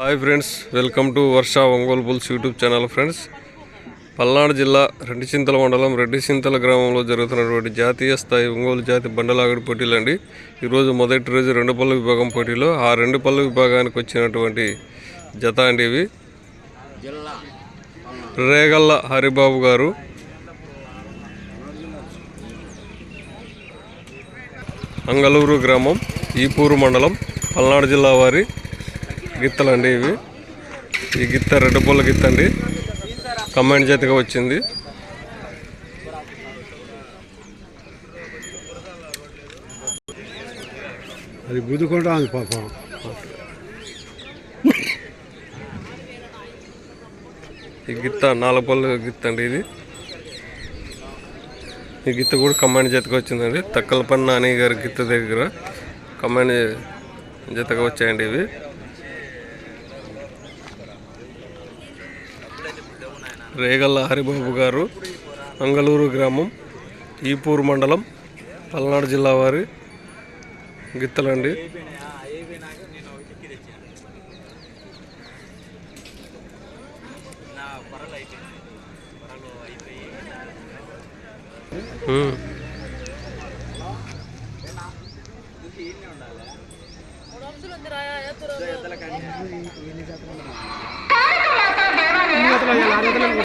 Hi friends welcome to Varsha Ongole bulls YouTube channel friends. Palnadu జిల్లా రెడ్డిచింతల మండలం రెడ్డిచింతల గ్రామంలో జరుగుతున్నటువంటి జాతీయ స్థాయి ఒంగోలు జాతి బండలాగడి పోటీలు అండి. ఈరోజు మొదటి రోజు రెండు పళ్ళ విభాగం పోటీలో ఆ రెండు పళ్ళ విభాగానికి వచ్చినటువంటి జత అండి ఇవి. రేగల్ల హరిబాబు గారు. అంగలూరు గ్రామం ఈపూరు మండలం పల్నాడు జిల్లా వారి. గిత్తలండి ఇవి. ఈ గిత్త రెడ్డు పూల గిత్త అండి. కమాండ్ చేతిగా వచ్చింది. అది గుద్దుకుంటా ఉంది పాపం. ఈ గిత్త నాలుగు పళ్ళు గిత్త అండి ఇది. ఈ గిత్త కూడా కమాండ్ చేతికి వచ్చిందండి. తక్కలపన్న నాని గారి గిత్త దగ్గర కమాండ్ జతగా వచ్చాయండి ఇవి. రేగల్ల హరిబాబు గారు మంగళూరు గ్రామం ఈపూరు మండలం పల్నాడు జిల్లా వారి గిత్తలండి. ఉండాలి Lalayo.